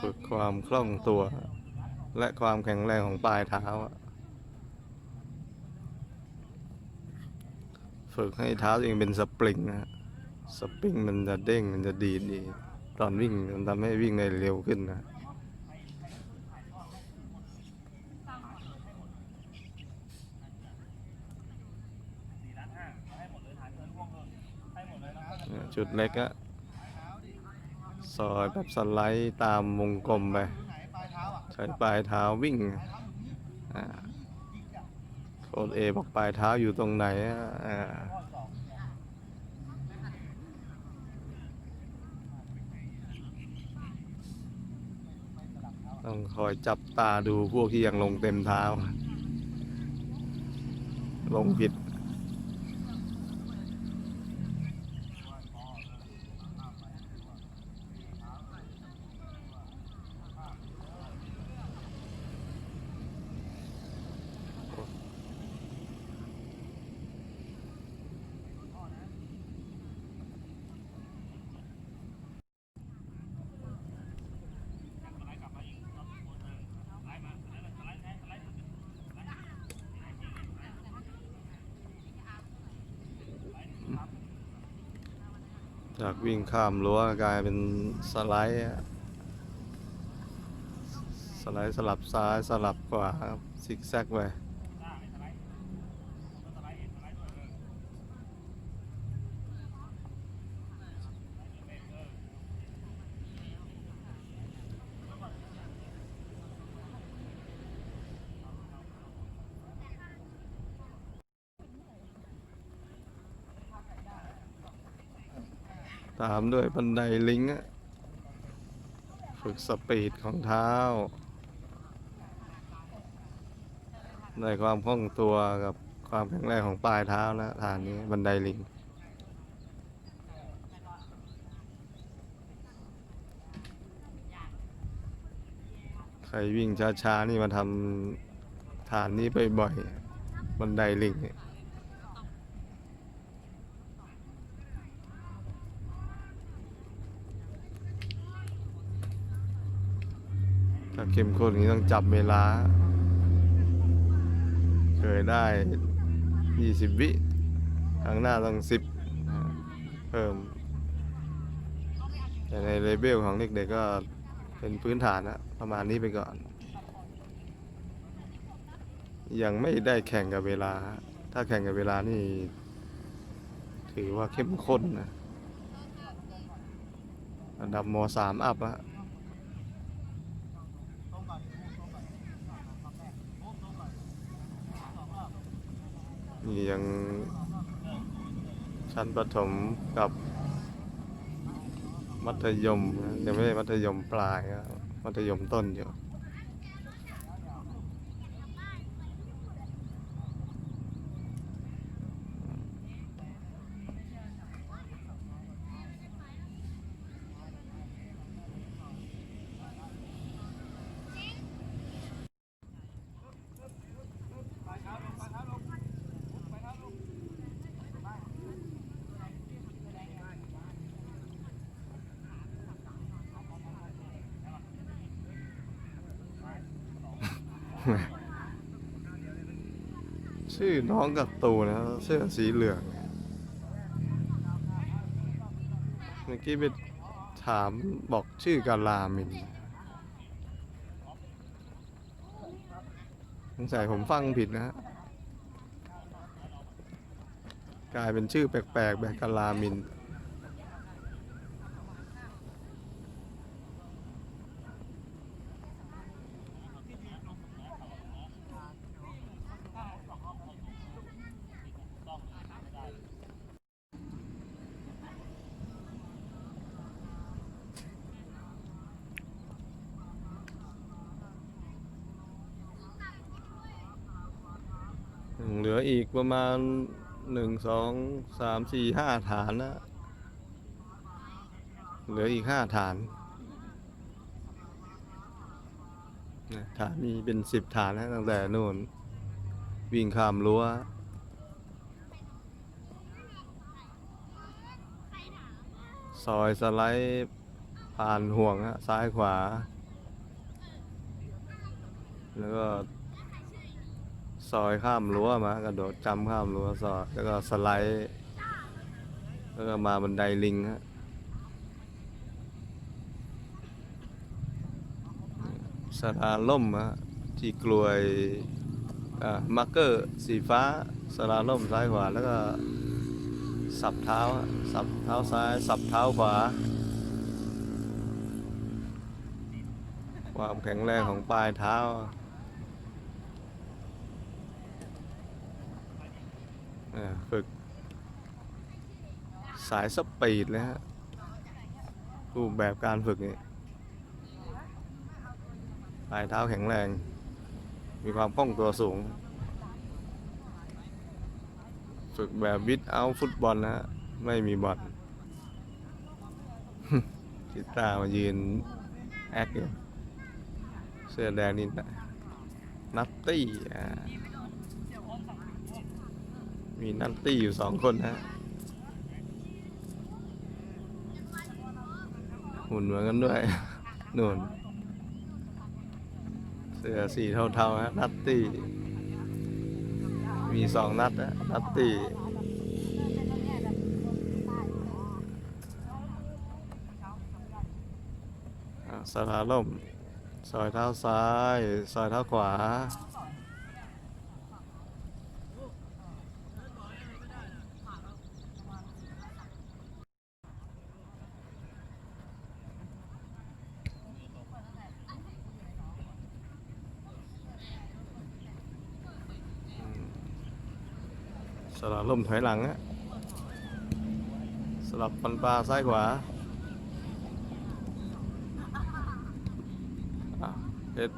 ฝึกความคล่องตัว และความแข็งแรงของปลายเท้า ฝึกให้เท้าเองเป็นสปริงนะสปริงมันจะเด้งมันจะดีดดีตอนวิ่งมันทำให้วิ่งได้เร็วขึ้นนะจุดเล็กอะ ซอยแบบสไลด์ตามวงกลมไปใช้ปลายเท้าวิ่งโค้ดเอบอกปลายเท้าอยู่ตรงไหนอ่าต้องคอยจับตาดูพวกที่ยังลงเต็มเท้า ลงผิด จากวิ่งข้ามรั้วกลายเป็นสไลด์สไลด์สลับซ้ายสลับขวาครับซิกแซกไป ตามด้วยบันไดลิงก์ฝึกสปีดของเท้าในความคล่องตัวกับความแข็งแรงของปลายเท้านะฐานนี้บันไดลิงใครวิ่งช้าๆนี่มาทำฐานนี้บ่อยๆบันไดลิงเนี่ย ถ้าเข้มข้นอย่างนี้ต้องจับเวลา เคยได้ 20 วิครั้งหน้าต้อง10 เพิ่ม แต่ในเลเวลของเด็กๆก็เป็นพื้นฐานนะประมาณนี้ไปก่อน ยังไม่ได้แข่งกับเวลา ถ้าแข่งกับเวลานี่ ถือว่าเข้มข้นนะระดับม .3 อัพอะ นี่ยังชั้นประถมกับ มัธยม ยังไม่ได้มัธยมปลายนะมัธยมต้นอยู่ ชื่อน้องกับตูนะเสื้อสีเหลืองเมื่อกี้ไปถามบอกชื่อกาลามินสงสัยผมฟังผิดนะฮะกลายเป็นชื่อแปลกๆแบบกาลามิน เหลืออีกประมาณหนึ่งสองสามสี่ห้าฐานนะ เหลืออีกห้าฐานฐานมีเป็นสิบฐานนะตั้งแต่นู่น วิ่งข้ามรั้วซอยสไลด์ผ่านห่วงฮะซ้ายขวา แล้วก็ ซอยข้ามรั้วมากระโดดจำข้ามรั้วซอยแล้วก็สไลด์แล้วก็มาบันไดลิงฮะสาราล่มฮะที่กลวยอ่ามาร์เกอร์สีฟ้าสาราล่มซ้ายขวาแล้วก็สับเท้าสับเท้าซ้ายสับเท้าขวา ความแข็งแรงของปลายเท้า อ่า ฝึก สายสปีดเลยฮะรูปแบบการฝึกนี่ปลายเท้าแข็งแรง มีความคล่องตัวสูง ฝึกแบบวิดเอาฟุตบอลนะฮะ ไม่มีบอลกีตาร์มายืน แอคอยู่เสื้อแดงนี่นะนัตตี้อ่า มีนัตตี้อยู่สองคนฮะหุ่นเหมือนกันด้วยนู่น เสื้อสีเทาๆฮะนัตตี้ มีสองนัดนะนัตตี้อะสลาล่มซอยเท้าซ้าย ซอยเท้าขวา สลับล่มถอยหลังอะสลับฟันปลาซ้ายขวาอะเพชร